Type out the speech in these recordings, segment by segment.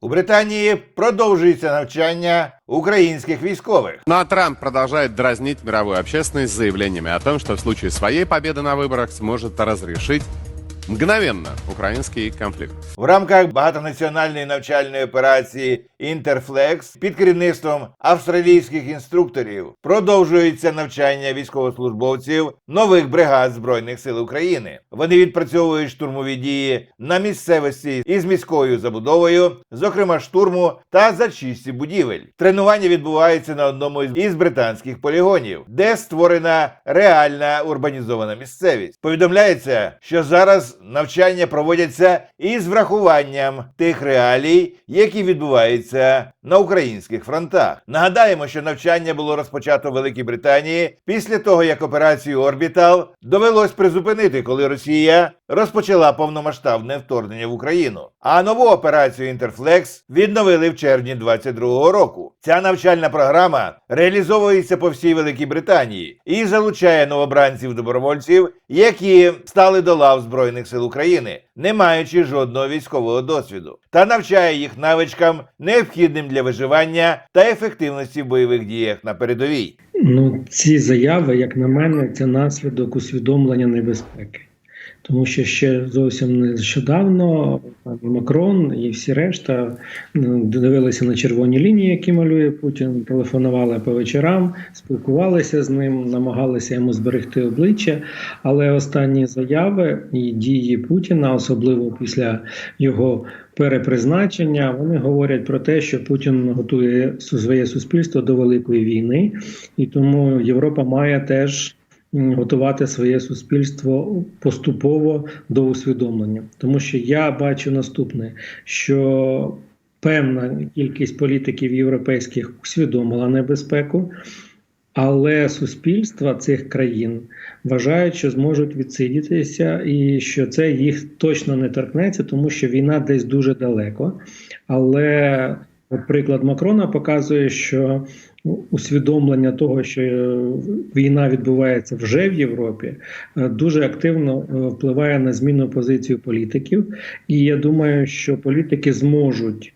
У Британії продовжується навчання українських військових. Ну а Трамп продолжает дразнить мировую общественность заявлениями о том, что в случае своей победы на выборах сможет разрешить мгновенно украинский конфликт. В рамках багатонаціональної навчальної операції Інтерфлекс під керівництвом австралійських інструкторів продовжується навчання військовослужбовців нових бригад збройних сил України. Вони відпрацьовують штурмові дії на місцевості із міською забудовою, зокрема штурму та зачистці будівель. Тренування відбувається на одному із британських полігонів, де створена реальна урбанізована місцевість. Повідомляється, що зараз навчання проводяться із врахуванням тих реалій, які відбуваються на українських фронтах. Нагадаємо, що навчання було розпочато в Великій Британії після того, як операцію Орбітал довелось призупинити, коли Росія розпочала повномасштабне вторгнення в Україну. А нову операцію Інтерфлекс відновили в червні 22-го року. Ця навчальна програма реалізовується по всій Великій Британії і залучає новобранців добровольців, які стали до лав Збройних сил України, не маючи жодного військового досвіду, та навчає їх навичкам, необхідним для виживання та ефективності в бойових діях на передовій. Ну, ці заяви, як на мене, це наслідок усвідомлення небезпеки. Тому що ще зовсім нещодавно Макрон і всі решта дивилися на червоні лінії, які малює Путін, телефонували по вечорам, спілкувалися з ним, намагалися йому зберегти обличчя. Але останні заяви і дії Путіна, особливо після його перепризначення, вони говорять про те, що Путін готує своє суспільство до великої війни, і тому Європа має теж готувати своє суспільство поступово до усвідомлення. Тому що я бачу наступне, що певна кількість політиків європейських усвідомила небезпеку. Але суспільства цих країн вважають, що зможуть відсидітися, і що це їх точно не торкнеться, тому що війна десь дуже далеко. Але приклад Макрона показує, що усвідомлення того, що е, війна відбувається вже в Європі, е, дуже активно е, впливає на зміну позицію політиків. І я думаю, що політики зможуть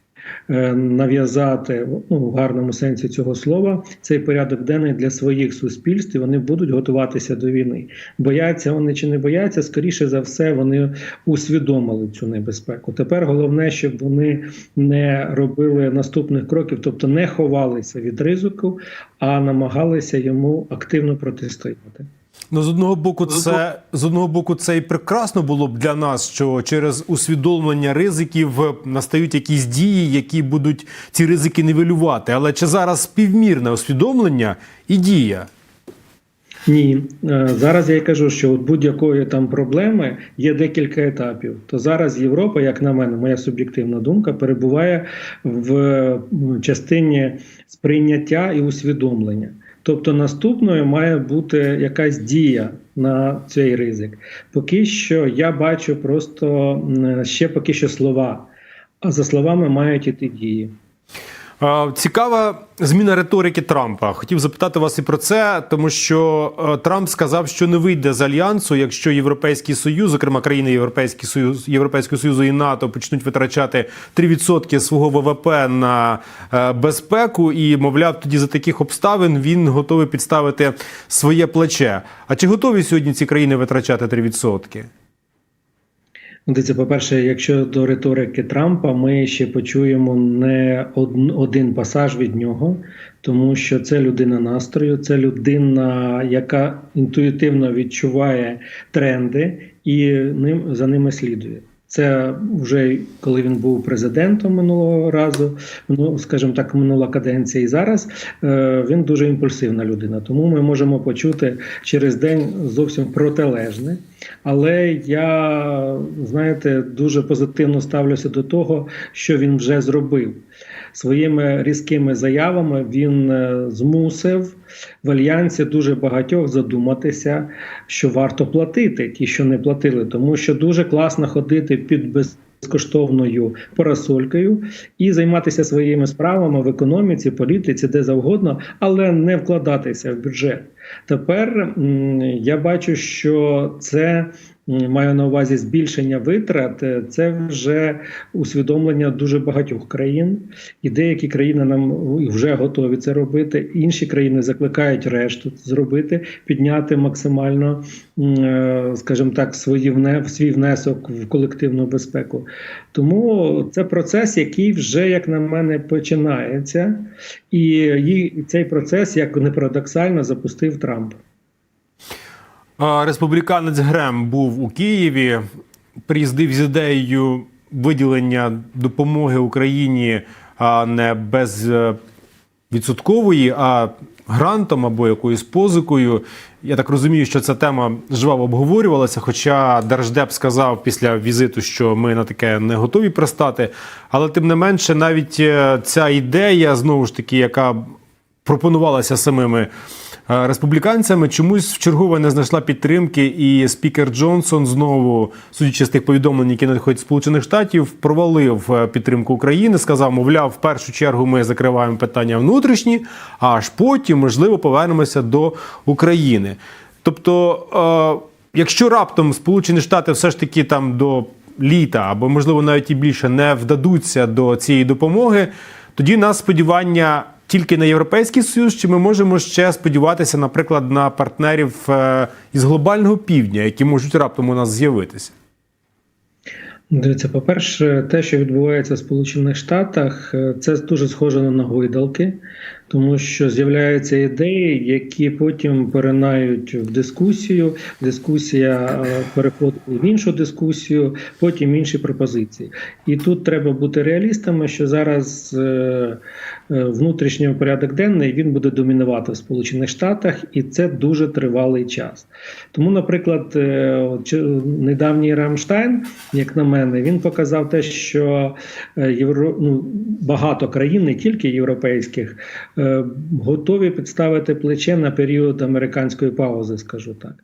нав'язати ну, в гарному сенсі цього слова цей порядок денний для своїх суспільств, і вони будуть готуватися до війни. Бояться вони чи не бояться, скоріше за все, вони усвідомили цю небезпеку. Тепер головне, щоб вони не робили наступних кроків, тобто не ховалися від ризику, а намагалися йому активно протистояти. Ну, з одного боку, це з одного боку, це і прекрасно було б для нас, що через усвідомлення ризиків настають якісь дії, які будуть ці ризики нівелювати. Але чи зараз співмірне усвідомлення і дія? Ні, Е, зараз я й кажу, що от будь-якої там проблеми є декілька етапів. То зараз Європа, як на мене, моя суб'єктивна думка, перебуває в частині сприйняття і усвідомлення. Тобто наступною має бути якась дія на цей ризик. Поки що я бачу просто ще поки що слова, а за словами мають іти дії. Цікава зміна риторики Трампа. Хотів запитати вас і про це, тому що е, Трамп сказав, що не вийде з альянсу, якщо Європейський Союз, зокрема країни Європейський Союз, Європейського Союзу і НАТО, почнуть витрачати 3% свого ВВП на е, безпеку, і мовляв, тоді за таких обставин він готовий підставити своє плече. А чи готові сьогодні ці країни витрачати 3%? Дивіться, по-перше, якщо до риторики Трампа, ми ще почуємо не од- один пасаж від нього, тому що це людина настрою, це людина, яка інтуїтивно відчуває тренди і ним за ними слідує. Це вже коли він був президентом минулого разу, ну скажімо так, минула каденція, і зараз е, він дуже імпульсивна людина. Тому ми можемо почути через день зовсім протилежне. Але я, знаєте, дуже позитивно ставлюся до того, що він вже зробив. Своїми різкими заявами він е, змусив в альянсі дуже багатьох задуматися, що варто платити, ті, що не платили, тому що дуже класно ходити під безкоштовною парасолькою і займатися своїми справами в економіці, політиці, де завгодно, але не вкладатися в бюджет. Тепер я бачу, що це маю на увазі збільшення витрат, е, це вже усвідомлення дуже багатьох країн, і деякі країни нам вже готові це робити. Інші країни закликають решту зробити, підняти максимально, е, скажімо так, свої свій внесок в колективну безпеку. Тому це процес, який вже, як на мене, починається, і цей процес, як не парадоксально, запустив Трамп. Республіканець Грем був у Києві, приїздив з ідеєю виділення допомоги Україні не без е, відсоткової, а грантом або якоюсь позикою. Я так розумію, що ця тема жваво обговорювалася. Хоча Держдеп сказав після візиту, що ми на таке не готові пристати. Але тим не менше, навіть е, ця ідея, знову ж таки, яка пропонувалася самими республіканцями, чомусь вчергове не знайшла підтримки, і спікер Джонсон знову, судячи з тих повідомлень, які надходять Сполучених Штатів, провалив е, підтримку України. Сказав, мовляв, в першу чергу ми закриваємо питання внутрішні, а аж потім, можливо, повернемося до України. Тобто, е, якщо раптом Сполучені Штати все ж таки там до літа, або можливо навіть і більше не вдадуться до цієї допомоги, тоді нас сподівання тільки на Європейський Союз, чи ми можемо ще сподіватися, наприклад, на партнерів е, із глобального півдня, які можуть раптом у нас з'явитися? Дивіться, по-перше, те, що відбувається в Сполучених Штатах, е, це дуже схоже на гойдалки, тому що з'являються ідеї, які потім перенають в дискусію. Дискусія е, переходить в іншу дискусію, потім інші пропозиції. І тут треба бути реалістами, що зараз е, е, внутрішній порядок денний він буде домінувати в Сполучених Штатах, і це дуже тривалий час. Тому, наприклад, недавній Рамштайн, як на мене, він показав те, що євро, ну, багато країн, не тільки європейських, готові підставити плече на період американської паузи, скажу так.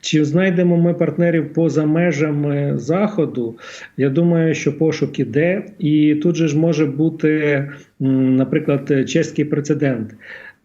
Чи знайдемо ми партнерів поза межами заходу? Я думаю, що пошук іде, і тут же ж може бути, наприклад, чеський прецедент.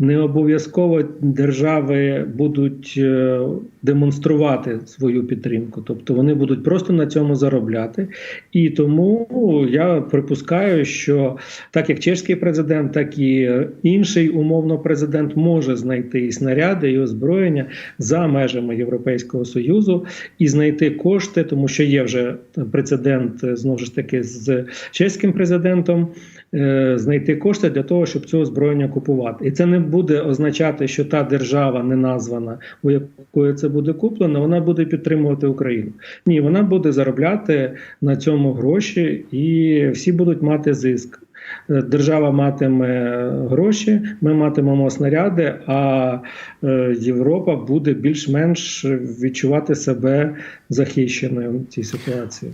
Не обов'язково держави будуть е, демонструвати свою підтримку, тобто вони будуть просто на цьому заробляти. І тому я припускаю, що так як чеський президент, так і інший умовно президент може знайти і снаряди, і озброєння за межами Європейського союзу і знайти кошти, тому що є вже прецедент е, знову ж таки з чеським президентом. е, Знайти кошти для того, щоб це озброєння купувати, і це не буде означати, що та держава не названа, у якої це буде куплено, вона буде підтримувати Україну. Ні, вона буде заробляти на цьому гроші, і всі будуть мати зиск. Е, Держава матиме гроші, ми матимемо снаряди, а е, Європа буде більш-менш відчувати себе захищеною в цій ситуації.